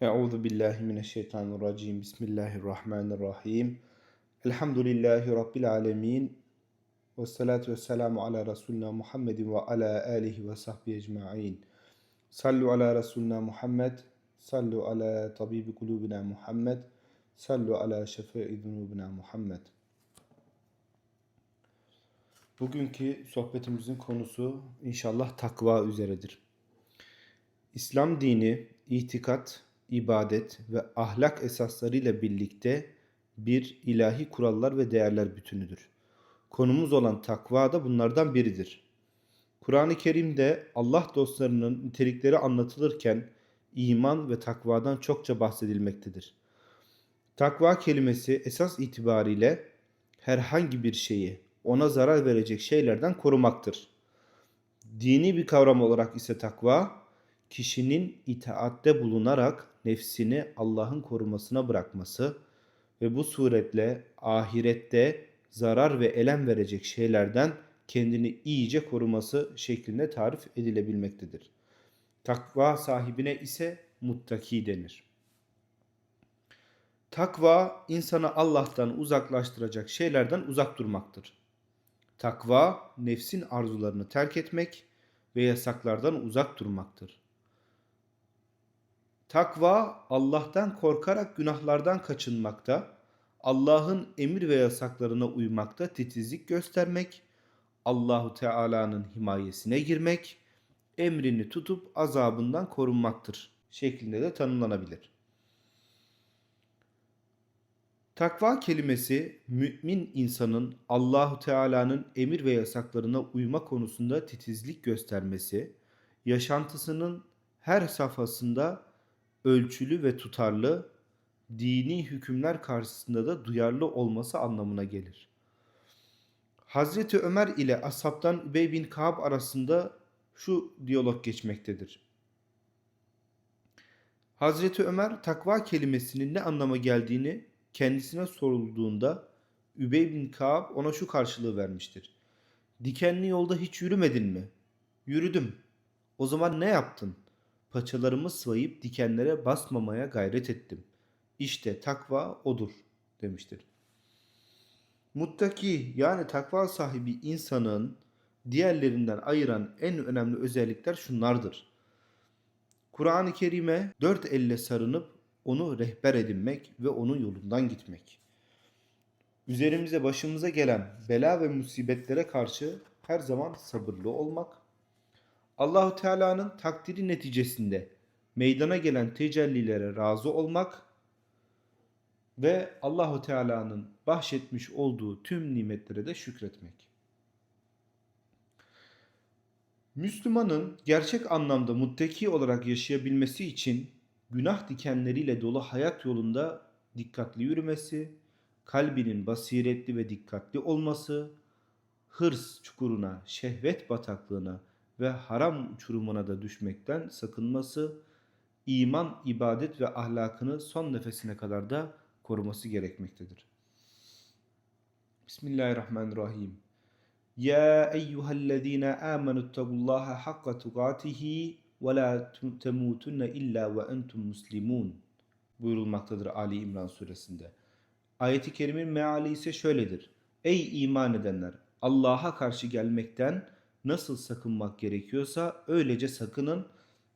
Euzu billahi mineşşeytanirracim. Bismillahirrahmanirrahim. Elhamdülillahi rabbil alamin. Ve salatu vesselamu ala Resulina Muhammedin ve ala alihi ve sahbihi ecmaîn. Sallu ala Resulina Muhammed. Sallu ala tabibi kulubina Muhammed. Sallu ala şefii zunubina Muhammed. Bugünkü sohbetimizin konusu inşallah takva üzeredir. İslam dini itikat, ibadet ve ahlak esaslarıyla birlikte bir ilahi kurallar ve değerler bütünüdür. Konumuz olan takva da bunlardan biridir. Kur'an-ı Kerim'de Allah dostlarının nitelikleri anlatılırken iman ve takvadan çokça bahsedilmektedir. Takva kelimesi esas itibariyle herhangi bir şeyi ona zarar verecek şeylerden korumaktır. Dini bir kavram olarak ise takva, kişinin itaatte bulunarak nefsini Allah'ın korumasına bırakması ve bu suretle ahirette zarar ve elem verecek şeylerden kendini iyice koruması şeklinde tarif edilebilmektedir. Takva sahibine ise muttaki denir. Takva insanı Allah'tan uzaklaştıracak şeylerden uzak durmaktır. Takva nefsin arzularını terk etmek ve yasaklardan uzak durmaktır. Takva Allah'tan korkarak günahlardan kaçınmakta, Allah'ın emir ve yasaklarına uymakta titizlik göstermek, Allahu Teala'nın himayesine girmek, emrini tutup azabından korunmaktır şeklinde de tanımlanabilir. Takva kelimesi mümin insanın Allahu Teala'nın emir ve yasaklarına uyma konusunda titizlik göstermesi, yaşantısının her safhasında ölçülü ve tutarlı, dini hükümler karşısında da duyarlı olması anlamına gelir. Hazreti Ömer ile ashabtan Übey bin Ka'b arasında şu diyalog geçmektedir. Hazreti Ömer takva kelimesinin ne anlama geldiğini kendisine sorulduğunda Übey bin Ka'b ona şu karşılığı vermiştir. Dikenli yolda hiç yürümedin mi? Yürüdüm. O zaman ne yaptın? Paçalarımı sıvayıp dikenlere basmamaya gayret ettim. İşte takva odur demiştir. Muttaki yani takva sahibi insanın diğerlerinden ayıran en önemli özellikler şunlardır. Kur'an-ı Kerim'e dört elle sarınıp onu rehber edinmek ve onun yolundan gitmek. Üzerimize başımıza gelen bela ve musibetlere karşı her zaman sabırlı olmak. Allahu Teala'nın takdiri neticesinde meydana gelen tecellilere razı olmak ve Allahu Teala'nın bahşetmiş olduğu tüm nimetlere de şükretmek. Müslümanın gerçek anlamda muttaki olarak yaşayabilmesi için günah dikenleriyle dolu hayat yolunda dikkatli yürümesi, kalbinin basiretli ve dikkatli olması, hırs çukuruna, şehvet bataklığına ve haram uçurumuna da düşmekten sakınması, iman, ibadet ve ahlakını son nefesine kadar da koruması gerekmektedir. Bismillahirrahmanirrahim. Ya eyyühellezine amenüttakullaha hakka tukatihi ve la temutunne illa ve entum muslimun buyurulmaktadır Ali İmran suresinde. Ayeti kerimin meali ise şöyledir. Ey iman edenler! Allah'a karşı gelmekten nasıl sakınmak gerekiyorsa öylece sakının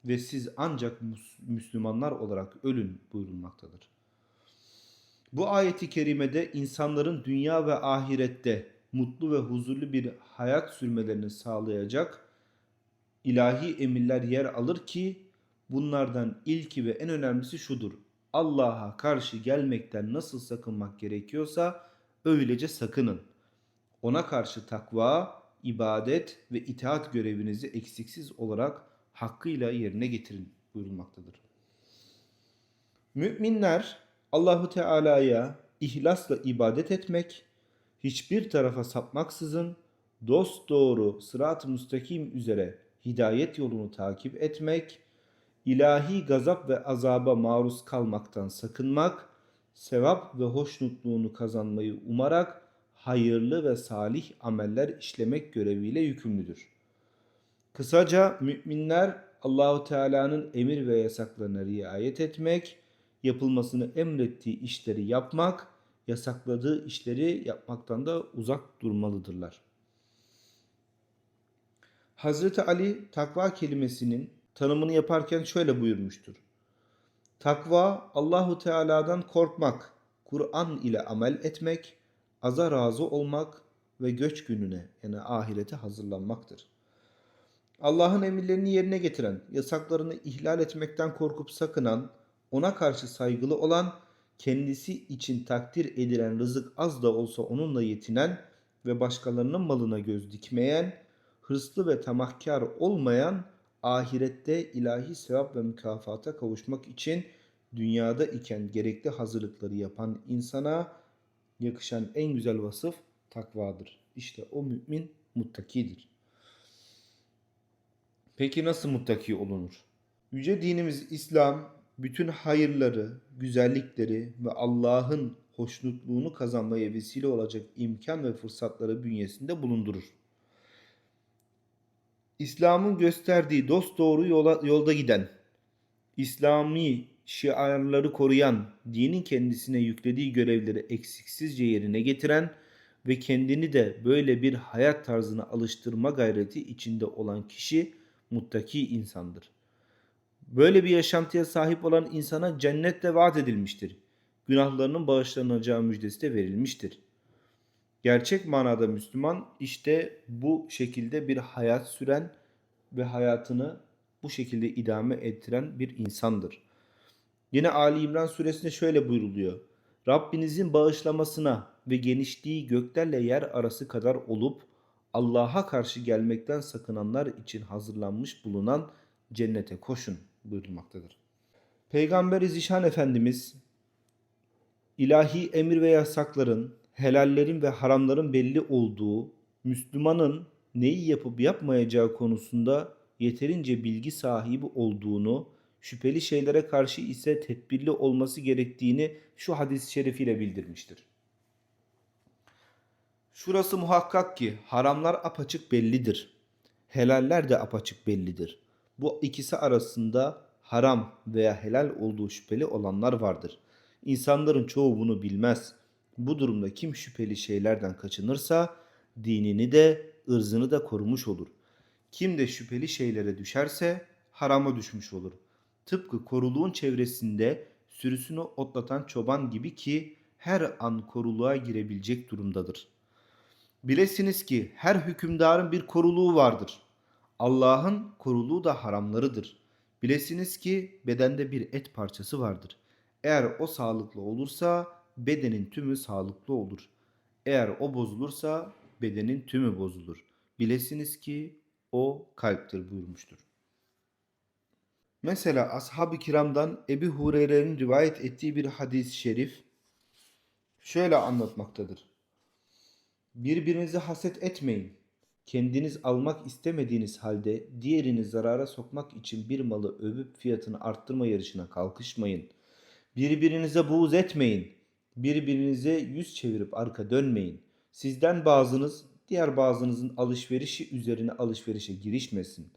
ve siz ancak Müslümanlar olarak ölün buyurulmaktadır. Bu ayeti kerimede insanların dünya ve ahirette mutlu ve huzurlu bir hayat sürmelerini sağlayacak ilahi emirler yer alır ki bunlardan ilki ve en önemlisi şudur. Allah'a karşı gelmekten nasıl sakınmak gerekiyorsa öylece sakının. Ona karşı takva, ibadet ve itaat görevinizi eksiksiz olarak hakkıyla yerine getirin buyurulmaktadır. Müminler Allahu Teala'ya ihlasla ibadet etmek, hiçbir tarafa sapmaksızın dost doğru sırat-ı müstakim üzere hidayet yolunu takip etmek, ilahi gazap ve azaba maruz kalmaktan sakınmak, sevap ve hoşnutluğunu kazanmayı umarak hayırlı ve salih ameller işlemek göreviyle yükümlüdür. Kısaca müminler Allahu Teala'nın emir ve yasaklarına riayet etmek, yapılmasını emrettiği işleri yapmak, yasakladığı işleri yapmaktan da uzak durmalıdırlar. Hazreti Ali takva kelimesinin tanımını yaparken şöyle buyurmuştur. Takva Allahu Teala'dan korkmak, Kur'an ile amel etmek, aza razı olmak ve göç gününe yani ahirete hazırlanmaktır. Allah'ın emirlerini yerine getiren, yasaklarını ihlal etmekten korkup sakınan, ona karşı saygılı olan, kendisi için takdir edilen rızık az da olsa onunla yetinen ve başkalarının malına göz dikmeyen, hırslı ve tamahkar olmayan, ahirette ilahi sevap ve mükafata kavuşmak için dünyada iken gerekli hazırlıkları yapan insana yakışan en güzel vasıf takvadır. İşte o mümin muttakidir. Peki nasıl muttaki olunur? Yüce dinimiz İslam bütün hayırları, güzellikleri ve Allah'ın hoşnutluğunu kazanmaya vesile olacak imkan ve fırsatları bünyesinde bulundurur. İslam'ın gösterdiği dost doğru yola, yolda giden, İslami şiarları koruyan, dinin kendisine yüklediği görevleri eksiksizce yerine getiren ve kendini de böyle bir hayat tarzına alıştırma gayreti içinde olan kişi muttaki insandır. Böyle bir yaşantıya sahip olan insana cennetle vaat edilmiştir. Günahlarının bağışlanacağı müjdesi de verilmiştir. Gerçek manada Müslüman işte bu şekilde bir hayat süren ve hayatını bu şekilde idame ettiren bir insandır. Yine Ali İmran suresinde şöyle buyruluyor. Rabbinizin bağışlamasına ve genişliği göklerle yer arası kadar olup Allah'a karşı gelmekten sakınanlar için hazırlanmış bulunan cennete koşun buyurulmaktadır. Peygamber Zişan Efendimiz ilahi emir ve yasakların, helallerin ve haramların belli olduğu, Müslümanın neyi yapıp yapmayacağı konusunda yeterince bilgi sahibi olduğunu, şüpheli şeylere karşı ise tedbirli olması gerektiğini şu hadis-i şerifiyle bildirmiştir. Şurası muhakkak ki haramlar apaçık bellidir. Helaller de apaçık bellidir. Bu ikisi arasında haram veya helal olduğu şüpheli olanlar vardır. İnsanların çoğu bunu bilmez. Bu durumda kim şüpheli şeylerden kaçınırsa dinini de ırzını da korumuş olur. Kim de şüpheli şeylere düşerse harama düşmüş olur. Tıpkı koruluğun çevresinde sürüsünü otlatan çoban gibi ki her an koruluğa girebilecek durumdadır. Bilesiniz ki her hükümdarın bir koruluğu vardır. Allah'ın koruluğu da haramlarıdır. Bilesiniz ki bedende bir et parçası vardır. Eğer o sağlıklı olursa bedenin tümü sağlıklı olur. Eğer o bozulursa bedenin tümü bozulur. Bilesiniz ki o kalptir buyurmuştur. Mesela ashab-ı kiramdan Ebi Hureyre'nin rivayet ettiği bir hadis-i şerif şöyle anlatmaktadır. Birbirinizi haset etmeyin. Kendiniz almak istemediğiniz halde diğerini zarara sokmak için bir malı övüp fiyatını arttırma yarışına kalkışmayın. Birbirinize buğz etmeyin. Birbirinize yüz çevirip arka dönmeyin. Sizden bazınız diğer bazınızın alışverişi üzerine alışverişe girişmesin.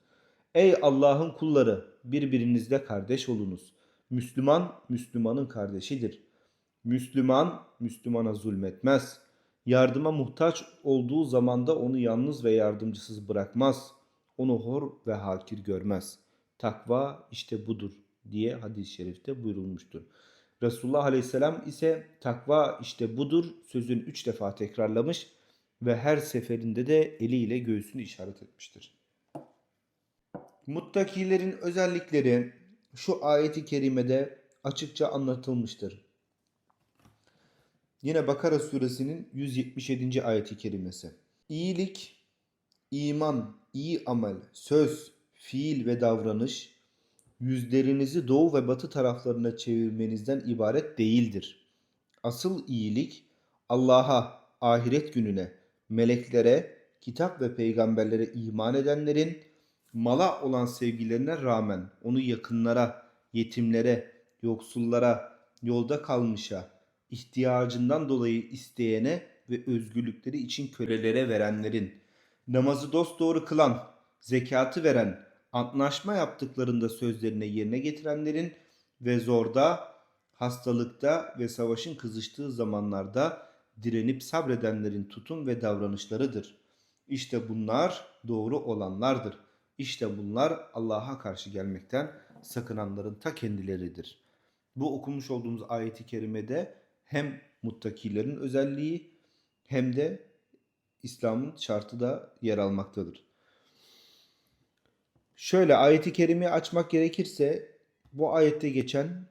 Ey Allah'ın kulları birbirinizle kardeş olunuz. Müslüman Müslümanın kardeşidir. Müslüman Müslümana zulmetmez. Yardıma muhtaç olduğu zamanda onu yalnız ve yardımcısız bırakmaz. Onu hor ve hakir görmez. Takva işte budur diye hadis-i şerifte buyurulmuştur. Resulullah Aleyhisselam ise takva işte budur sözünü üç defa tekrarlamış ve her seferinde de eliyle göğsünü işaret etmiştir. Muttakilerin özellikleri şu ayeti kerimede açıkça anlatılmıştır. Yine Bakara suresinin 177. ayeti kerimesi. İyilik, iman, iyi amel, söz, fiil ve davranış yüzlerinizi doğu ve batı taraflarına çevirmenizden ibaret değildir. Asıl iyilik Allah'a, ahiret gününe, meleklere, kitap ve peygamberlere iman edenlerin mala olan sevgilerine rağmen onu yakınlara, yetimlere, yoksullara, yolda kalmışa, ihtiyacından dolayı isteyene ve özgürlükleri için kölelere verenlerin, namazı dosdoğru kılan, zekatı veren, antlaşma yaptıklarında sözlerine yerine getirenlerin ve zorda, hastalıkta ve savaşın kızıştığı zamanlarda direnip sabredenlerin tutum ve davranışlarıdır. İşte bunlar doğru olanlardır. İşte bunlar Allah'a karşı gelmekten sakınanların ta kendileridir. Bu okumuş olduğumuz ayeti kerimede hem muttakilerin özelliği hem de İslam'ın şartı da yer almaktadır. Şöyle ayeti kerimeyi açmak gerekirse bu ayette geçen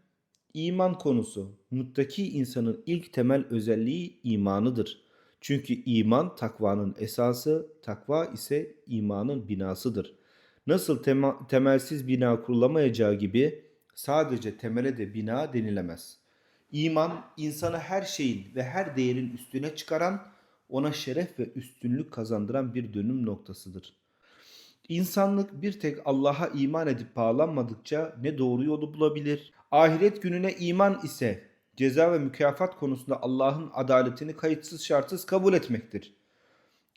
iman konusu muttaki insanın ilk temel özelliği imanıdır. Çünkü iman takvanın esası, takva ise imanın binasıdır. Nasıl tema- temelsiz bina kurulamayacağı gibi sadece temele de bina denilemez. İman insanı her şeyin ve her değerin üstüne çıkaran, ona şeref ve üstünlük kazandıran bir dönüm noktasıdır. İnsanlık bir tek Allah'a iman edip bağlanmadıkça ne doğru yolu bulabilir? Ahiret gününe iman ise ceza ve mükafat konusunda Allah'ın adaletini kayıtsız şartsız kabul etmektir.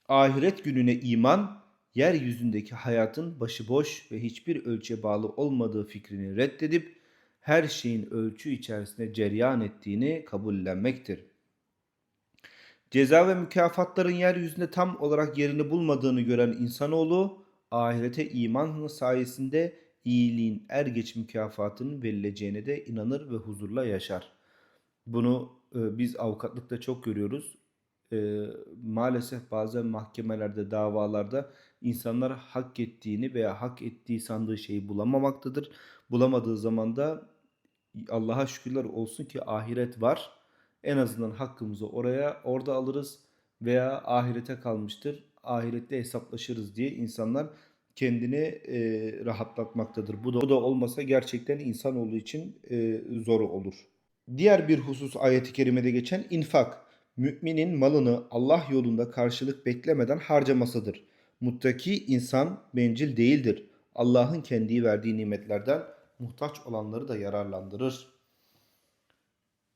Ahiret gününe iman, yeryüzündeki hayatın başıboş ve hiçbir ölçüye bağlı olmadığı fikrini reddedip her şeyin ölçü içerisinde ceryan ettiğini kabullenmektir. Ceza ve mükafatların yeryüzünde tam olarak yerini bulmadığını gören insanoğlu, ahirete iman sayesinde iyiliğin er geç mükafatının verileceğine de inanır ve huzurla yaşar. Bunu e, biz avukatlıkta çok görüyoruz. E, maalesef bazen mahkemelerde, davalarda insanlar hak ettiğini veya hak ettiği sandığı şeyi bulamamaktadır. Bulamadığı zaman da Allah'a şükürler olsun ki ahiret var. En azından hakkımızı oraya orada alırız veya ahirete kalmıştır. Ahirette hesaplaşırız diye insanlar kendini e, rahatlatmaktadır. Bu da, bu da olmasa gerçekten insanoğlu için e, zor olur. Diğer bir husus ayeti kerimede geçen infak. Müminin malını Allah yolunda karşılık beklemeden harcamasıdır. Muttaki insan bencil değildir. Allah'ın kendi verdiği nimetlerden muhtaç olanları da yararlandırır.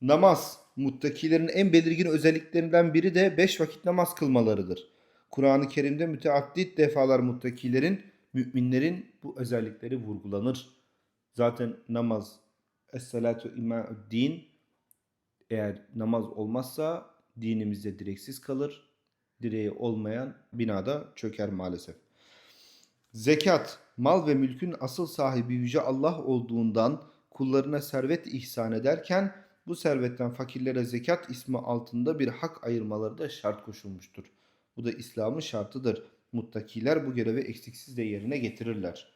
Namaz, muttakilerin en belirgin özelliklerinden biri de beş vakit namaz kılmalarıdır. Kur'an-ı Kerim'de müteaddit defalar muttakilerin, müminlerin bu özellikleri vurgulanır. Zaten namaz, es-salatu din, eğer namaz olmazsa dinimizde direksiz kalır. Direği olmayan binada çöker maalesef. Zekat, mal ve mülkün asıl sahibi Yüce Allah olduğundan kullarına servet ihsan ederken bu servetten fakirlere zekat ismi altında bir hak ayırmaları da şart koşulmuştur. Bu da İslam'ın şartıdır. Muttakiler bu görevi eksiksiz de yerine getirirler.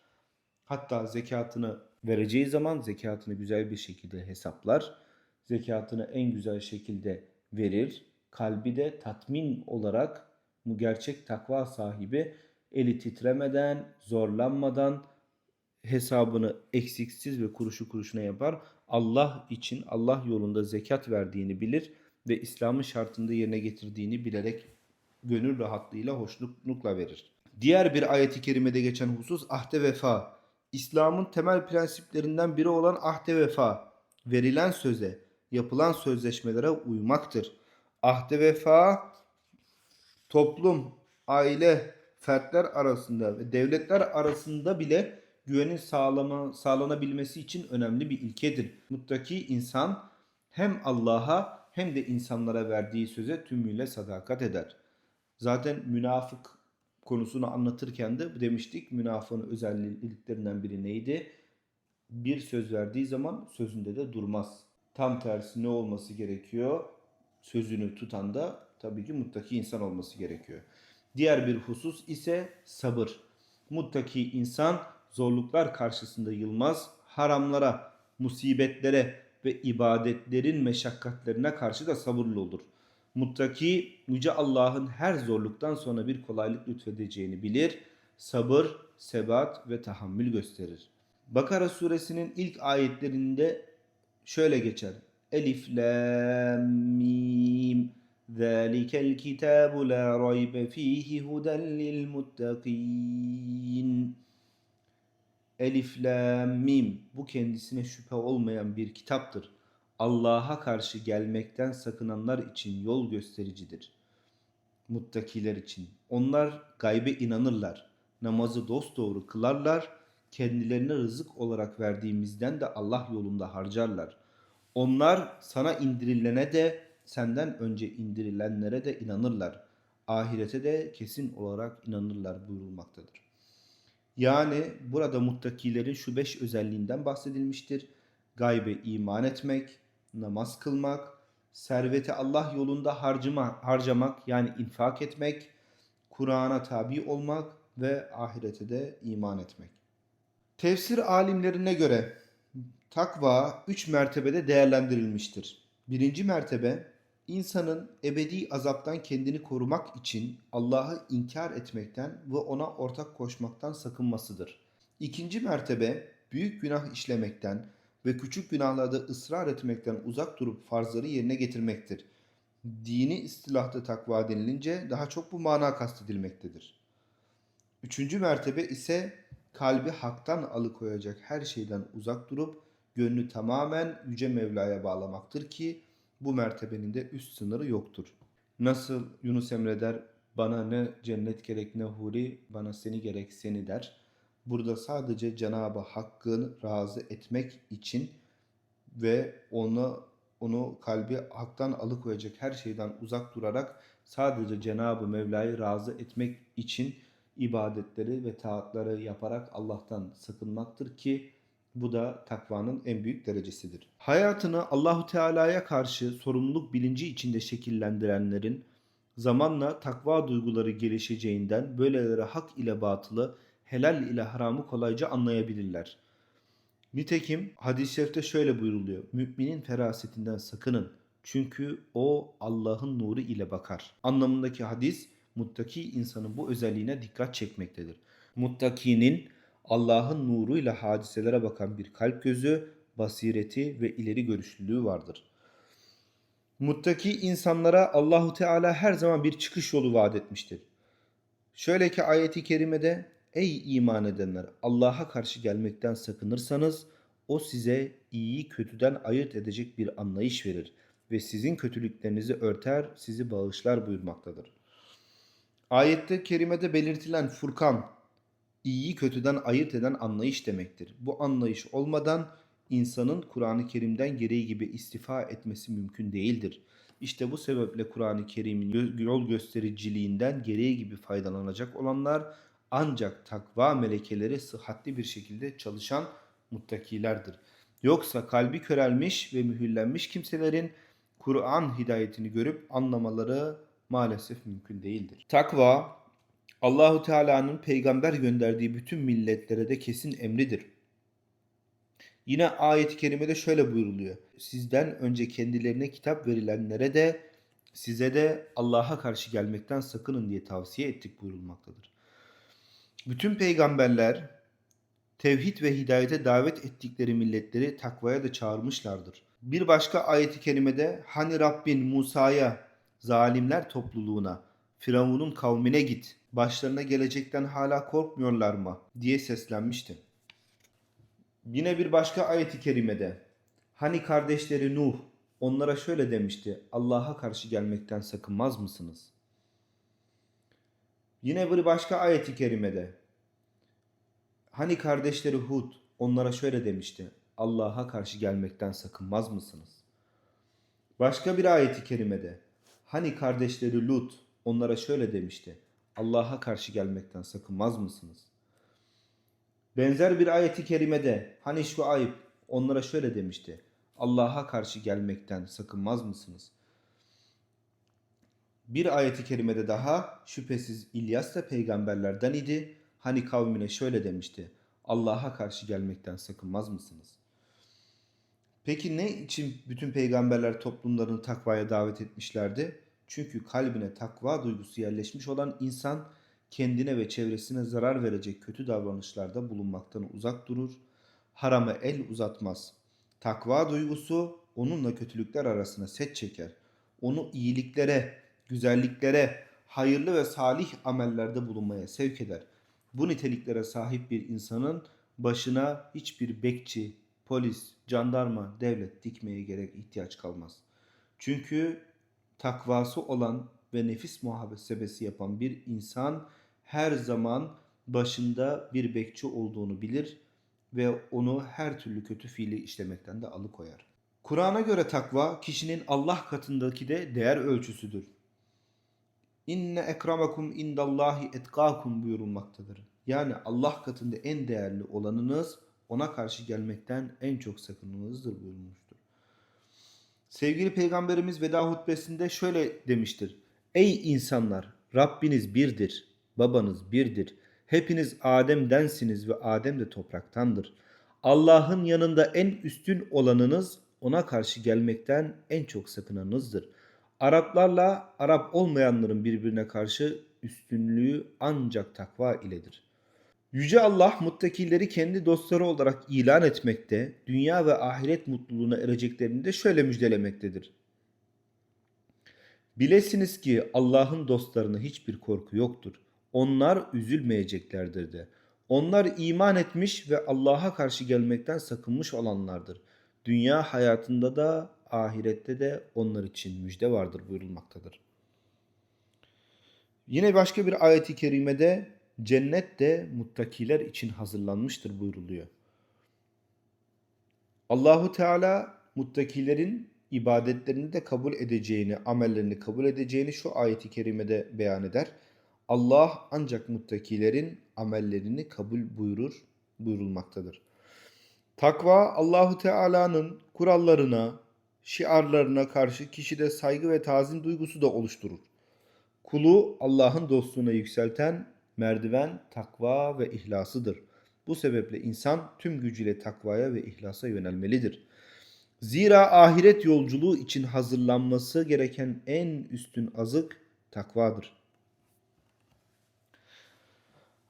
Hatta zekatını vereceği zaman zekatını güzel bir şekilde hesaplar. Zekatını en güzel şekilde verir. Kalbi de tatmin olarak bu gerçek takva sahibi eli titremeden, zorlanmadan hesabını eksiksiz ve kuruşu kuruşuna yapar. Allah için Allah yolunda zekat verdiğini bilir ve İslam'ın şartında yerine getirdiğini bilerek gönül rahatlığıyla hoşnutla verir. Diğer bir ayeti kerimede geçen husus ahde vefa. İslam'ın temel prensiplerinden biri olan ahde vefa. Verilen söze, yapılan sözleşmelere uymaktır. Ahde vefa toplum, aile, fertler arasında ve devletler arasında bile güvenin sağlama, sağlanabilmesi için önemli bir ilkedir. Muttaki insan hem Allah'a hem de insanlara verdiği söze tümüyle sadakat eder. Zaten münafık konusunu anlatırken de demiştik münafığın özelliklerinden biri neydi? Bir söz verdiği zaman sözünde de durmaz. Tam tersi ne olması gerekiyor? Sözünü tutan da tabii ki muttaki insan olması gerekiyor. Diğer bir husus ise sabır. Muttaki insan zorluklar karşısında yılmaz, haramlara, musibetlere ve ibadetlerin meşakkatlerine karşı da sabırlı olur. Muttaki Yüce Allah'ın her zorluktan sonra bir kolaylık lütfedeceğini bilir, sabır, sebat ve tahammül gösterir. Bakara suresinin ilk ayetlerinde şöyle geçer. Elif, la, mim. ذلك الكتاب لا ريب فيه هدى للمتقين Elif, La, Mim bu kendisine şüphe olmayan bir kitaptır. Allah'a karşı gelmekten sakınanlar için yol göstericidir. Muttakiler için. Onlar gaybe inanırlar. Namazı dosdoğru kılarlar. kendilerine rızık olarak verdiğimizden de Allah yolunda harcarlar. Onlar sana indirilene de senden önce indirilenlere de inanırlar. Ahirete de kesin olarak inanırlar buyurulmaktadır. Yani burada muttakilerin şu beş özelliğinden bahsedilmiştir. Gaybe iman etmek, namaz kılmak, serveti Allah yolunda harcama, harcamak yani infak etmek, Kur'an'a tabi olmak ve ahirete de iman etmek. Tefsir alimlerine göre takva üç mertebede değerlendirilmiştir. Birinci mertebe insanın ebedi azaptan kendini korumak için Allah'ı inkar etmekten ve ona ortak koşmaktan sakınmasıdır. İkinci mertebe büyük günah işlemekten ve küçük günahlarda ısrar etmekten uzak durup farzları yerine getirmektir. Dini istilahta takva denilince daha çok bu mana kastedilmektedir. Üçüncü mertebe ise kalbi haktan alıkoyacak her şeyden uzak durup gönlü tamamen Yüce Mevla'ya bağlamaktır ki bu mertebenin de üst sınırı yoktur. Nasıl Yunus Emre der, bana ne cennet gerek ne huri, bana seni gerek seni der. Burada sadece Cenab-ı Hakk'ın razı etmek için ve onu onu kalbi haktan alıkoyacak her şeyden uzak durarak sadece Cenab-ı Mevla'yı razı etmek için ibadetleri ve taatları yaparak Allah'tan sakınmaktır ki bu da takvanın en büyük derecesidir. Hayatını Allahu Teala'ya karşı sorumluluk bilinci içinde şekillendirenlerin zamanla takva duyguları gelişeceğinden böyleleri hak ile batılı, helal ile haramı kolayca anlayabilirler. Nitekim hadis-i şerifte şöyle buyruluyor. Müminin ferasetinden sakının. Çünkü o Allah'ın nuru ile bakar. Anlamındaki hadis muttaki insanın bu özelliğine dikkat çekmektedir. Muttakinin Allah'ın nuruyla hadiselere bakan bir kalp gözü, basireti ve ileri görüşlülüğü vardır. Muttaki insanlara Allahu Teala her zaman bir çıkış yolu vaat etmiştir. Şöyle ki ayeti kerimede ey iman edenler Allah'a karşı gelmekten sakınırsanız o size iyiyi kötüden ayırt edecek bir anlayış verir ve sizin kötülüklerinizi örter, sizi bağışlar buyurmaktadır. Ayette kerimede belirtilen Furkan, iyiyi kötüden ayırt eden anlayış demektir. Bu anlayış olmadan insanın Kur'an-ı Kerim'den gereği gibi istifa etmesi mümkün değildir. İşte bu sebeple Kur'an-ı Kerim'in yol göstericiliğinden gereği gibi faydalanacak olanlar ancak takva melekeleri sıhhatli bir şekilde çalışan muttakilerdir. Yoksa kalbi körelmiş ve mühürlenmiş kimselerin Kur'an hidayetini görüp anlamaları maalesef mümkün değildir. Takva Allahu Teala'nın peygamber gönderdiği bütün milletlere de kesin emridir. Yine ayet-i kerimede şöyle buyruluyor. Sizden önce kendilerine kitap verilenlere de size de Allah'a karşı gelmekten sakının diye tavsiye ettik buyurulmaktadır. Bütün peygamberler tevhid ve hidayete davet ettikleri milletleri takvaya da çağırmışlardır. Bir başka ayeti kerimede hani Rabbin Musa'ya zalimler topluluğuna Firavun'un kavmine git başlarına gelecekten hala korkmuyorlar mı diye seslenmişti. Yine bir başka ayeti kerimede hani kardeşleri Nuh onlara şöyle demişti Allah'a karşı gelmekten sakınmaz mısınız? Yine bir başka ayeti kerimede hani kardeşleri Hud onlara şöyle demişti Allah'a karşı gelmekten sakınmaz mısınız? Başka bir ayeti kerimede hani kardeşleri Lut onlara şöyle demişti Allah'a karşı gelmekten sakınmaz mısınız? Benzer bir ayeti kerimede hani şu ayıp onlara şöyle demişti. Allah'a karşı gelmekten sakınmaz mısınız? Bir ayeti kerimede daha şüphesiz İlyas da peygamberlerden idi. Hani kavmine şöyle demişti. Allah'a karşı gelmekten sakınmaz mısınız? Peki ne için bütün peygamberler toplumlarını takvaya davet etmişlerdi? Çünkü kalbine takva duygusu yerleşmiş olan insan kendine ve çevresine zarar verecek kötü davranışlarda bulunmaktan uzak durur, harama el uzatmaz. Takva duygusu onunla kötülükler arasına set çeker. Onu iyiliklere, güzelliklere, hayırlı ve salih amellerde bulunmaya sevk eder. Bu niteliklere sahip bir insanın başına hiçbir bekçi, polis, jandarma, devlet dikmeye gerek ihtiyaç kalmaz. Çünkü takvası olan ve nefis muhasebesi yapan bir insan her zaman başında bir bekçi olduğunu bilir ve onu her türlü kötü fiili işlemekten de alıkoyar. Kur'an'a göre takva kişinin Allah katındaki de değer ölçüsüdür. İnne ekramakum indallahi etkakum buyurulmaktadır. Yani Allah katında en değerli olanınız ona karşı gelmekten en çok sakınınızdır buyurulmuştur. Sevgili Peygamberimiz veda hutbesinde şöyle demiştir. Ey insanlar! Rabbiniz birdir, babanız birdir. Hepiniz Adem'densiniz ve Adem de topraktandır. Allah'ın yanında en üstün olanınız ona karşı gelmekten en çok sakınanınızdır. Araplarla Arap olmayanların birbirine karşı üstünlüğü ancak takva iledir. Yüce Allah muttakileri kendi dostları olarak ilan etmekte, dünya ve ahiret mutluluğuna ereceklerini de şöyle müjdelemektedir. Bilesiniz ki Allah'ın dostlarına hiçbir korku yoktur. Onlar üzülmeyeceklerdir de. Onlar iman etmiş ve Allah'a karşı gelmekten sakınmış olanlardır. Dünya hayatında da ahirette de onlar için müjde vardır buyurulmaktadır. Yine başka bir ayeti kerimede cennet de muttakiler için hazırlanmıştır buyruluyor. Allahu Teala muttakilerin ibadetlerini de kabul edeceğini, amellerini kabul edeceğini şu ayeti kerimede beyan eder. Allah ancak muttakilerin amellerini kabul buyurur buyurulmaktadır. Takva Allahu Teala'nın kurallarına, şiarlarına karşı kişide saygı ve tazim duygusu da oluşturur. Kulu Allah'ın dostluğuna yükselten merdiven takva ve ihlasıdır. Bu sebeple insan tüm gücüyle takvaya ve ihlasa yönelmelidir. Zira ahiret yolculuğu için hazırlanması gereken en üstün azık takvadır.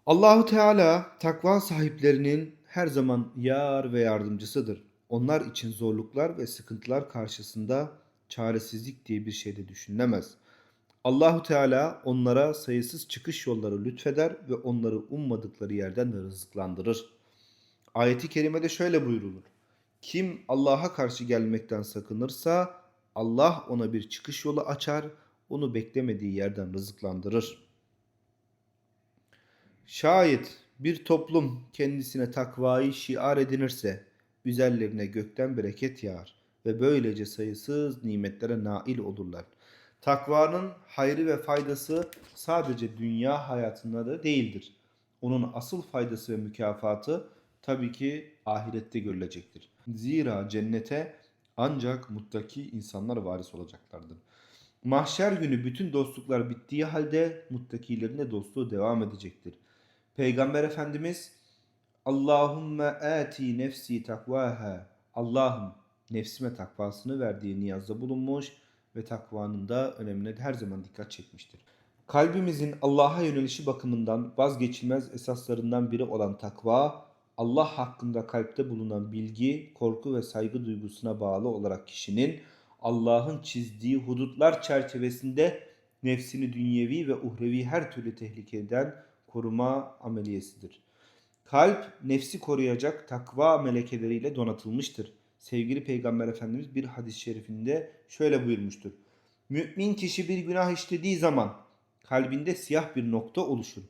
Allahu Teala takva sahiplerinin her zaman yar ve yardımcısıdır. Onlar için zorluklar ve sıkıntılar karşısında çaresizlik diye bir şey de düşünülemez. Allahu Teala onlara sayısız çıkış yolları lütfeder ve onları ummadıkları yerden de rızıklandırır. Ayeti kerimede şöyle buyrulur. Kim Allah'a karşı gelmekten sakınırsa Allah ona bir çıkış yolu açar, onu beklemediği yerden rızıklandırır. Şayet bir toplum kendisine takvayı şiar edinirse üzerlerine gökten bereket yağar ve böylece sayısız nimetlere nail olurlar. Takvanın hayrı ve faydası sadece dünya hayatında da değildir. Onun asıl faydası ve mükafatı tabii ki ahirette görülecektir. Zira cennete ancak muttaki insanlar varis olacaklardır. Mahşer günü bütün dostluklar bittiği halde muttakilerin de dostluğu devam edecektir. Peygamber Efendimiz Allahümme ati nefsi takvaha Allah'ım nefsime takvasını verdiği niyazda bulunmuş ve takvanın da önemine her zaman dikkat çekmiştir. Kalbimizin Allah'a yönelişi bakımından vazgeçilmez esaslarından biri olan takva, Allah hakkında kalpte bulunan bilgi, korku ve saygı duygusuna bağlı olarak kişinin Allah'ın çizdiği hudutlar çerçevesinde nefsini dünyevi ve uhrevi her türlü tehlikeden koruma ameliyesidir. Kalp nefsi koruyacak takva melekeleriyle donatılmıştır. Sevgili Peygamber Efendimiz bir hadis-i şerifinde şöyle buyurmuştur. Mümin kişi bir günah işlediği zaman kalbinde siyah bir nokta oluşur.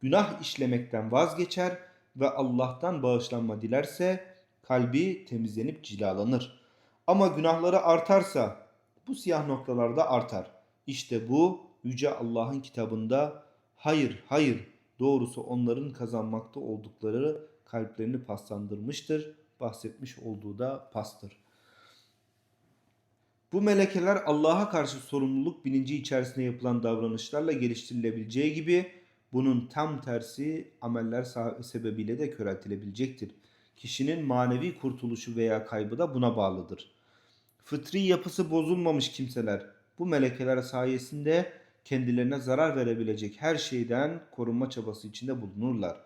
Günah işlemekten vazgeçer ve Allah'tan bağışlanma dilerse kalbi temizlenip cilalanır. Ama günahları artarsa bu siyah noktalar da artar. İşte bu Yüce Allah'ın kitabında hayır hayır doğrusu onların kazanmakta oldukları kalplerini paslandırmıştır. Bahsetmiş olduğu da pastır. Bu melekeler Allah'a karşı sorumluluk bilinci içerisinde yapılan davranışlarla geliştirilebileceği gibi bunun tam tersi ameller sebebiyle de köreltilebilecektir. Kişinin manevi kurtuluşu veya kaybı da buna bağlıdır. Fıtri yapısı bozulmamış kimseler bu melekeler sayesinde kendilerine zarar verebilecek her şeyden korunma çabası içinde bulunurlar.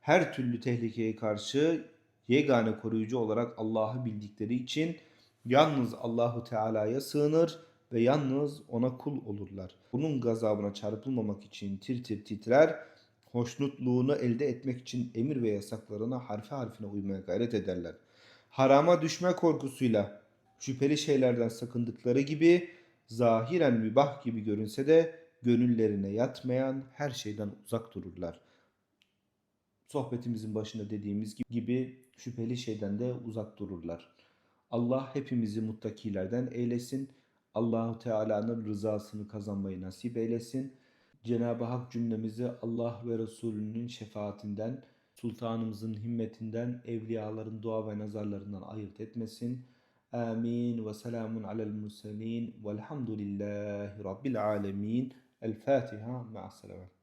Her türlü tehlikeye karşı yegane koruyucu olarak Allah'ı bildikleri için yalnız Allahu Teala'ya sığınır ve yalnız ona kul olurlar. Bunun gazabına çarpılmamak için tir tir titrer, hoşnutluğunu elde etmek için emir ve yasaklarına harfi harfine uymaya gayret ederler. Harama düşme korkusuyla şüpheli şeylerden sakındıkları gibi zahiren mübah gibi görünse de gönüllerine yatmayan her şeyden uzak dururlar. Sohbetimizin başında dediğimiz gibi şüpheli şeyden de uzak dururlar. Allah hepimizi muttakilerden eylesin. Allahu Teala'nın rızasını kazanmayı nasip eylesin. Cenab-ı Hak cümlemizi Allah ve Resulünün şefaatinden, sultanımızın himmetinden, evliyaların dua ve nazarlarından ayırt etmesin. Amin ve selamun alel murselin velhamdülillahi rabbil alemin. El Fatiha ma'as selamet.